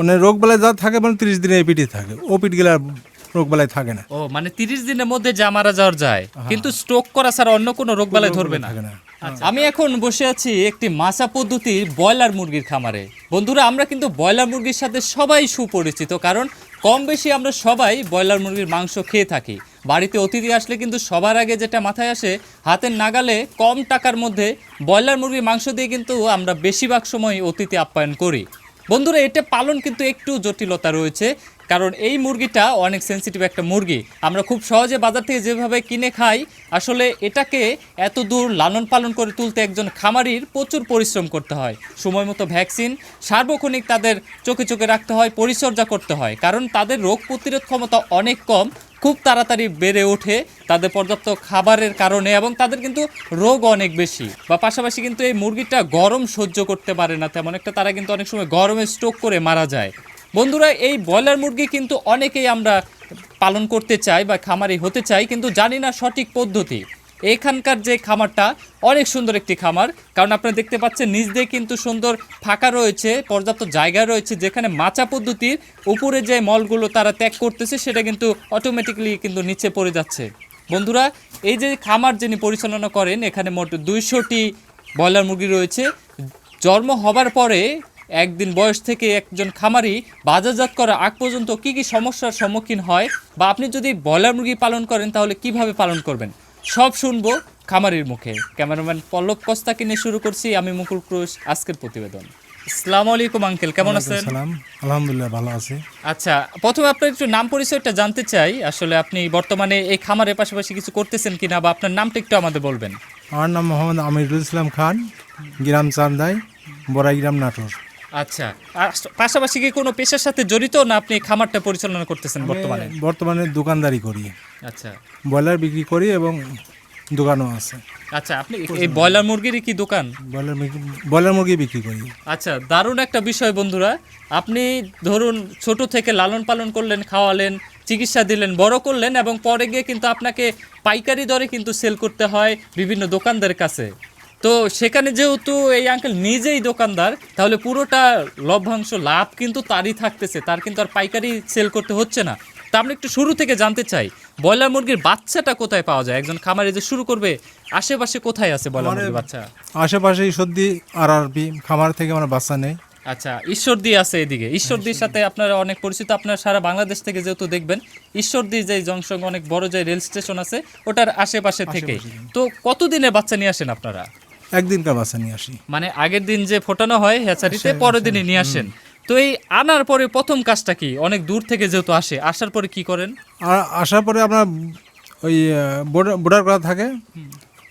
মানে রোগ বেলায় যা থাকে মানে তিরিশ দিনে এপিটি থাকে। ওপিট গেলে আর রোগ বেলায় থাকে না। ও মানে তিরিশ দিনের মধ্যে যা মারা যাওয়ার যায়। কিন্তু স্ট্রোক করা ছাড়া অন্য কোনো রোগ বালাই ধরবে না। আচ্ছা, আমি এখন বসে আছি একটি মাছা পদ্ধতির ব্রয়লার মুরগির খামারে। বন্ধুরা আমরা কিন্তু ব্রয়লার মুরগির সাথে সবাই সুপরিচিত কারণ কম বেশি আমরা সবাই ব্রয়লার মুরগির মাংস খেয়ে থাকি। বাড়িতে অতিথি আসলে কিন্তু সবার আগে যেটা মাথায় আসে হাতের নাগালে কম টাকার মধ্যে ব্রয়লার মুরগির মাংস দিয়ে কিন্তু আমরা বেশিরভাগ সময় অতিথি আপ্যায়ন করি। বন্ধুরা এটা পালন কিন্তু একটু জটিলতা রয়েছে, কারণ এই মুরগিটা অনেক সেনসিটিভ একটা মুরগি। আমরা খুব সহজে বাজার থেকে যেভাবে কিনে খাই, আসলে এটাকে এত দূর লালন পালন করে তুলতে একজন খামারির প্রচুর পরিশ্রম করতে হয়। সময় মতো ভ্যাকসিন সার্বক্ষণিক তাদের চোখে চোখে রাখতে হয়, পরিচর্যা করতে হয়, কারণ তাদের রোগ প্রতিরোধ ক্ষমতা অনেক কম খুব তাড়াতাড়ি বেড়ে ওঠে তাদের পর্যাপ্ত খাবারের কারণে এবং তাদের কিন্তু রোগ অনেক বেশি। বা পাশাপাশি কিন্তু এই মুরগিটা গরম সহ্য করতে পারে না তেমন একটা তারা কিন্তু অনেক সময় গরমে স্ট্রোক করে মারা যায়। বন্ধুরা, এই ব্রয়লার মুরগি কিন্তু অনেকেই আমরা পালন করতে চাই বা খামারি হতে চাই কিন্তু জানি না সঠিক পদ্ধতি। এখানকার যে খামারটা, অনেক সুন্দর একটি খামার। কারণ আপনারা দেখতে পাচ্ছেন, নিচ দিয়ে কিন্তু সুন্দর ফাঁকা রয়েছে, পর্যাপ্ত জায়গা রয়েছে, যেখানে মাচা পদ্ধতির উপরে যে মলগুলো তারা ত্যাগ করতেছে, সেটা কিন্তু অটোমেটিক্যালি কিন্তু নিচে পড়ে যাচ্ছে। বন্ধুরা, এই যে খামার যিনি পরিচালনা করেন, এখানে মোট দুইশোটি ব্রয়লার মুরগি রয়েছে। জন্ম হবার পরে একদিন বয়স থেকে একজন খামারি বাজারজাত করা আগ পর্যন্ত কি কি সমস্যার সম্মুখীন হয়, বা আপনি যদি ব্রয়লার মুরগি পালন করেন, তাহলে কীভাবে পালন করবেন? সব শুনব খামারির মুখে। ক্যামেরাম্যান পল্লব কস্তাকে নিয়ে শুরু করছি আমি মুকুল ক্রুশ আজকের প্রতিবেদন। আসসালামু আলাইকুম আঙ্কেল। কেমন আছেন? সালাম আলহামদুলিল্লাহ ভালো আছি। আচ্ছা প্রথমে আপনার একটু নাম পরিচয়টা জানতে চাই। আসলে আপনি বর্তমানে এই খামারের পাশাপাশি কিছু করতেছেন কিনা বা আপনার নামটা একটু আমাদের বলবেন। আমার নাম মোহাম্মদ আমিরুল ইসলাম খান গ্রাম চান্দাই বড়াইগ্রাম নাটোর। আচ্ছা আর পাশাপাশি কি কোনো পেশার সাথে জড়িত না আপনি খামারটা পরিচালনা করতেছেন বর্তমানে? বর্তমানে দোকানদারি করি। আচ্ছা। ব্রয়লার বিক্রি করি এবং দোকানও আছে। আচ্ছা আপনি এই ব্রয়লার মুরগিরই কি দোকান? ব্রয়লার ব্রয়লার মুরগি বিক্রি করি। আচ্ছা দারুণ একটা বিষয় বন্ধুরা আপনি ধরুন ছোট থেকে লালন পালন করলেন খাওয়ালেন চিকিৎসা দিলেন বড় করলেন এবং পরে গিয়ে কিন্তু আপনাকে পাইকারি দরে কিন্তু সেল করতে হয় বিভিন্ন দোকানদারের কাছে। তো সেখানে যেহেতু এই আঙ্কেল নিজেই দোকানদার তাহলে পুরোটা লভ্যাংশ লাভ কিন্তু তারই থাকতেছে তার কিন্তু আর পাইকারি সেল করতে হচ্ছে না। তা আমরা একটু শুরু থেকে জানতে চাই ব্রয়লার মুরগির বাচ্চাটা কোথায় পাওয়া যায়? একজন খামারে যে শুরু করবে আশেপাশে কোথায় আছে ব্রয়লার মুরগির বাচ্চা? আশেপাশে সর্দি আর আরবি খামার থেকে আমার বাচ্চা নেই। আচ্ছা ঈশ্বরদী আছে এদিকে। ঈশ্বরদীর সাথে আপনারা অনেক পরিচিত আপনারা সারা বাংলাদেশ থেকে যেহেতু দেখবেন ঈশ্বরদী যে জংশন অনেক বড় যে রেল স্টেশন আছে ওটার আশেপাশে থেকে। তো কতদিনে বাচ্চা নিয়ে আসেন আপনারা? একদিনকার বাচ্চা নিয়ে আসি। মানে আগের দিন যে ফোটানো হয় হ্যাচারিতে পরের দিনে নিয়ে আসেন। তো এই আনার পরে প্রথম কাজটা কি? অনেক দূর থেকে যেহেতু আসে আসার পরে কি করেন? আর আসার পরে আপনার ওই বোর্ডার করা থাকে।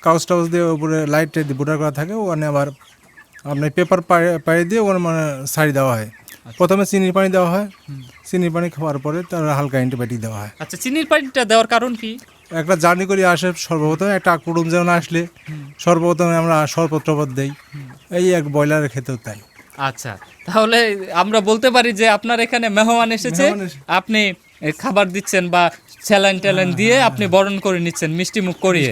কাগজ টাগজ দিয়ে উপরে লাইট টাইট দিয়ে বোর্ডার করা থাকে। ওখানে আবার আপনার পেপার পাড়ি দিয়ে ওখানে মানে শাড়ি দেওয়া হয়। প্রথমে চিনির পানি দেওয়া হয়। চিনির পানি খাওয়ার পরে তার হালকা অ্যান্টিবায়োটিক দেওয়া হয়। আচ্ছা চিনির পানিটা দেওয়ার কারণ কি? একটা জার্নি করে আসে সর্বপ্রথম একটা কুটুম যেমন আসলে সর্বপ্রথমে আমরা শরবত টরবত দেই। এই এক ব্রয়লারের ক্ষেত্রেও তাই। আচ্ছা তাহলে আমরা বলতে পারি যে আপনার এখানে মেহমান এসেছে। আপনি খাবার দিচ্ছেন বা স্যালাইন ট্যালাইন দিয়ে আপনি বরণ করে নিচ্ছেন মিষ্টি মুখ করিয়ে।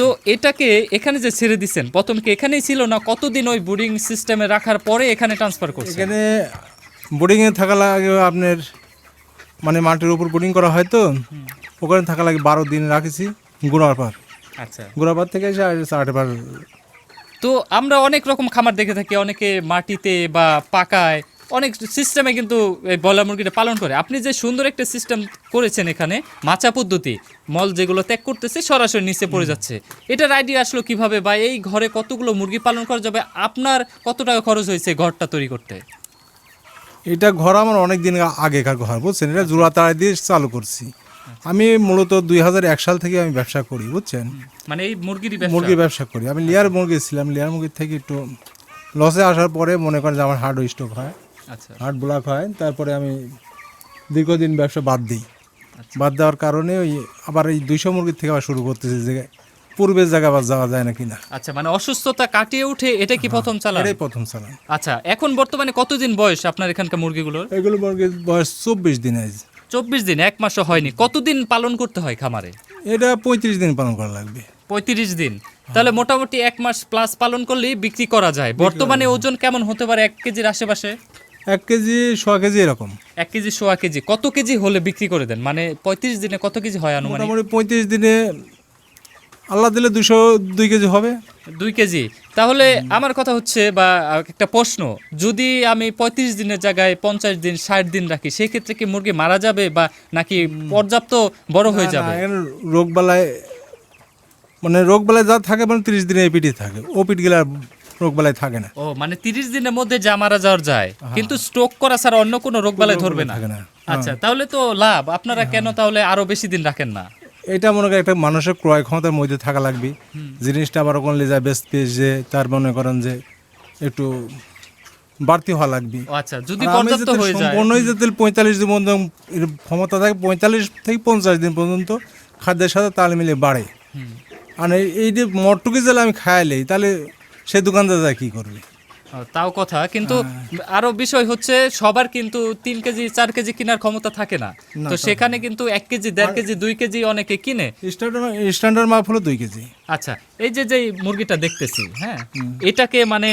তো এটাকে এখানে যে ছেড়ে দিচ্ছেন প্রথম কি এখানেই ছিল না? কতদিন ওই বোর্ডিং সিস্টেমে রাখার পরে এখানে ট্রান্সফার করছেন? এখানে বোর্ডিংয়ে থাকা লাগে আপনার মানে মাটির উপর বোর্ডিং করা হয় তো। ওখানে থাকা লাগে বারো দিন রাখেছি গুড়ার পার। আচ্ছা। গুড়ার পার থেকে এসে আটবার তো আমরা অনেক রকম খামার দেখে থাকি অনেকে মাটিতে বা পাকায় অনেক সিস্টেমে কিন্তু এই ব্রয়লার মুরগিটা পালন করে। আপনি যে সুন্দর একটা সিস্টেম করেছেন এখানে মাচা পদ্ধতি মল যেগুলো ত্যাগ করতেছে সরাসরি নিচে পড়ে যাচ্ছে। এটার আইডিয়া আসলো কীভাবে বা এই ঘরে কতগুলো মুরগি পালন করা যাবে? আপনার কত টাকা খরচ হয়েছে ঘরটা তৈরি করতে? এটা ঘর আমার অনেক দিন আগেকার ঘর বুঝছেন? এটা জোড়া তাড়া দিয়ে চালু করছি। আমি মূলত দুই হাজার এক সাল থেকে আমি ব্যবসা করি বুঝছেন? মানে এই মুরগির মুরগির ব্যবসা করি। আমি লেয়ার মুরগি ছিলাম। লেয়ার মুরগির থেকে একটু লসে আসার পরে মনে করেন যে আমার হার্ট স্ট্রোক হয় আচ্ছা। হার্ট ব্লক হয়। তারপরে আমি দীর্ঘদিন ব্যবসা বাদ দিই। বাদ দেওয়ার কারণে ওই আবার এই দুইশো মুরগির থেকে আবার শুরু করতেছি যে পূর্বের জায়গা আবার যাওয়া যায় না। কিনা আচ্ছা মানে অসুস্থতা কাটিয়ে উঠে এটা কি প্রথম চালান? এটাই প্রথম চালান। আচ্ছা এখন বর্তমানে কতদিন বয়স আপনার এখানকার মুরগিগুলোর? এগুলো মুরগির বয়স চব্বিশ দিন আজ। চব্বিশ দিন এক মাসও হয়নি। কতদিন পালন করতে হয় খামারে? এটা পঁয়ত্রিশ দিন পালন করা লাগবে। পঁয়ত্রিশ দিন। তাহলে মোটামুটি এক মাস প্লাস পালন করলেই বিক্রি করা যায়। বর্তমানে ওজন কেমন হতে পারে এক কেজির আশেপাশে? এক কেজি সোয়া কেজি এরকম। এক কেজি সোয়া কেজি। কত কেজি হলে বিক্রি করে দেন? মানে পঁয়ত্রিশ দিনে কত কেজি হয় আনুমানিক? পঁয়ত্রিশ দিনে আল্লাহ দিলে দুশো দুই কেজি হবে? দুই কেজি। তাহলে আমার কথা হচ্ছে বা একটা প্রশ্ন যদি আমি পঁয়ত্রিশ দিনের জায়গায় পঞ্চাশ দিন ষাট দিন রাখি সেই ক্ষেত্রে কি মুরগি মারা যাবে বা নাকি পর্যাপ্ত বড় হয়ে যাবে না, এখানে রোগবালায় মানে রোগবালায় যা থাকে মানে তিরিশ দিনে এপিটি থাকে। ও পিট গেলে আর রোগবালায় থাকে না। ও মানে তিরিশ দিনের মধ্যে যা মারা যাওয়ার যায় কিন্তু স্ট্রোক করা ছাড়া অন্য কোনো রোগ বালাই ধরবে না? আচ্ছা তাহলে তো লাভ। আপনারা কেন তাহলে আরও বেশি দিন রাখেন না? এটা মনে করেন একটা মানুষের ক্রয় ক্ষমতার মধ্যে থাকা লাগবে। জিনিসটা আবার কোন লেজা বেস্ট পেজ যে তার মনে করেন যে একটু বাড়তি হওয়া লাগবে। আচ্ছা যদি পর্যাপ্ত হয়ে যায়। সম্পূর্ণই যদি পঁয়তাল্লিশ দিন পর্যন্ত ক্ষমতা থাকে পঁয়তাল্লিশ থেকে পঞ্চাশ দিন পর্যন্ত খাদ্যের সাথে তাল মিলে বাড়ে। আর এই- যে মটটুকি জেলে আমি খাইলেই তাহলে সে দোকানদার কী করবে? তাও কথা কিন্তু আরও বিষয় হচ্ছে সবার কিন্তু তিন কেজি চার কেজি কেনার ক্ষমতা থাকে না। তো সেখানে কিন্তু এক কেজি দেড় কেজি দুই কেজি অনেকে কিনে। স্ট্যান্ডার্ড মাপ হলো দুই কেজি। আচ্ছা এই যে যে মুরগিটা দেখতেছি হ্যাঁ এটাকে মানে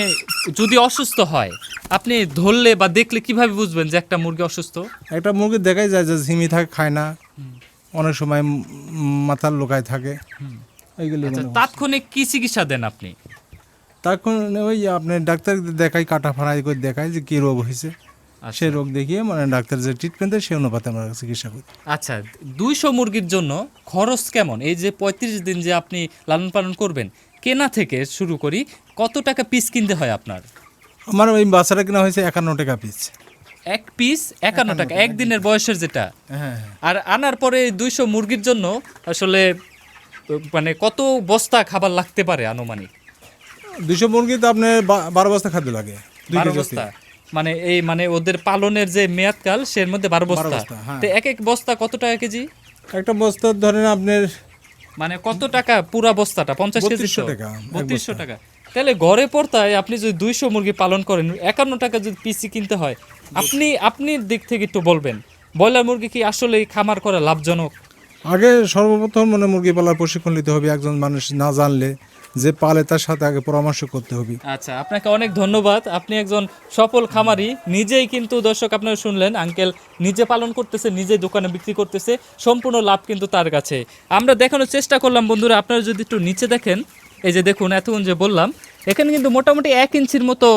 যদি অসুস্থ হয় আপনি ধরলে বা দেখলে কীভাবে বুঝবেন যে একটা মুরগি অসুস্থ? একটা মুরগি দেখাই যায় যে ঝিমি থাকে খায় না। অনেক সময় মাথার লোকায় থাকে। আচ্ছা। তাৎক্ষণিক কি চিকিৎসা দেন আপনি? তখন ওই আপনি ডাক্তার দেখাই কাটা ফাড়াই করে দেখাই যে কী রোগ হয়েছে। সেই রোগ দেখিয়ে মানে ডাক্তার যে ট্রিটমেন্ট দেয় সেই অনুপাতে আমরা চিকিৎসা করি। আচ্ছা দুইশো মুরগির জন্য খরচ কেমন? এই যে পঁয়ত্রিশ দিন যে আপনি লালন পালন করবেন কেনা থেকে শুরু করি কত টাকা পিস কিনতে হয় আপনার? আমার ওই বাচ্চাটা কেনা হয়েছে একান্ন টাকা পিস এক পিস একান্ন টাকা একদিনের বয়সের যেটা। হ্যাঁ আর আনার পরে দুইশো মুরগির জন্য আসলে মানে কত বস্তা খাবার লাগতে পারে আনুমানিক? দুশো মুরগি তো আপনার বারো বস্তা খাদ্য লাগে। দুই কেজি বস্তা? মানে এই মানে ওদের পালনের যে মেয়াদকাল সের মধ্যে বারো বস্তা? বস্তা, হ্যাঁ। তো এক এক বস্তা কত টাকা কেজি? একটা বস্তা ধরেন আপনার মানে কত টাকা পুরা বস্তাটা? পঞ্চাশ কেজি টাকা, বত্রিশশো টাকা। তাহলে ঘরে পড়তায় আপনি যদি দুইশো মুরগি পালন করেন একান্ন টাকা যদি পিসি কিনতে হয় আপনি আপনি দিক থেকে একটু বলবেন। ব্রয়লার মুরগি কি আসলে খামার করা লাভজনক? আগে সর্বপ্রথম মানে মুরগি পালার প্রশিক্ষণ নিতে হবে, একজন মানুষ না জানলে যে পালে তার সাথে আগে পরামর্শ করতে হবে। আচ্ছা আপনাকে অনেক ধন্যবাদ। আপনি একজন সফল খামারি, নিজেই কিন্তু দর্শক আপনারা শুনলেন, আঙ্কেল নিজে পালন করতেছে নিজে দোকানে বিক্রি করতেছে, সম্পূর্ণ লাভ কিন্তু তার কাছে। আমরা দেখানোর চেষ্টা করলাম, বন্ধুরা, আপনারা যদি একটু নিচে দেখেন এই যে দেখুন, এতক্ষণ যে বললাম, এখানে কিন্তু মোটামুটি এক ইঞ্চির মতো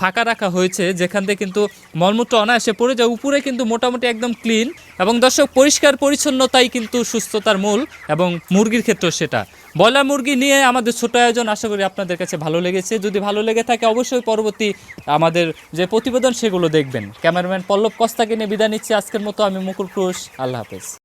ফাঁকা রাখা হয়েছে, যেখান থেকে কিন্তু মলমূত্র অনায়াসে পড়ে যায়। উপরে কিন্তু মোটামুটি একদম ক্লিন এবং দর্শক, পরিষ্কার পরিচ্ছন্নতাই কিন্তু সুস্থতার মূল এবং মুরগির ক্ষেত্রেও সেটা। ব্রয়লার মুরগি নিয়ে আমাদের ছোট আয়োজন আশা করি আপনাদের কাছে ভালো লেগেছে। যদি ভালো লেগে থাকে, অবশ্যই পরবর্তী আমাদের যে প্রতিবেদন, সেগুলো দেখবেন। ক্যামেরাম্যান পল্লব কস্তাকে নিয়ে বিদায় নিচ্ছি। আজকের মতো আমি মুকুল ক্রুশ আল্লাহ হাফেজ।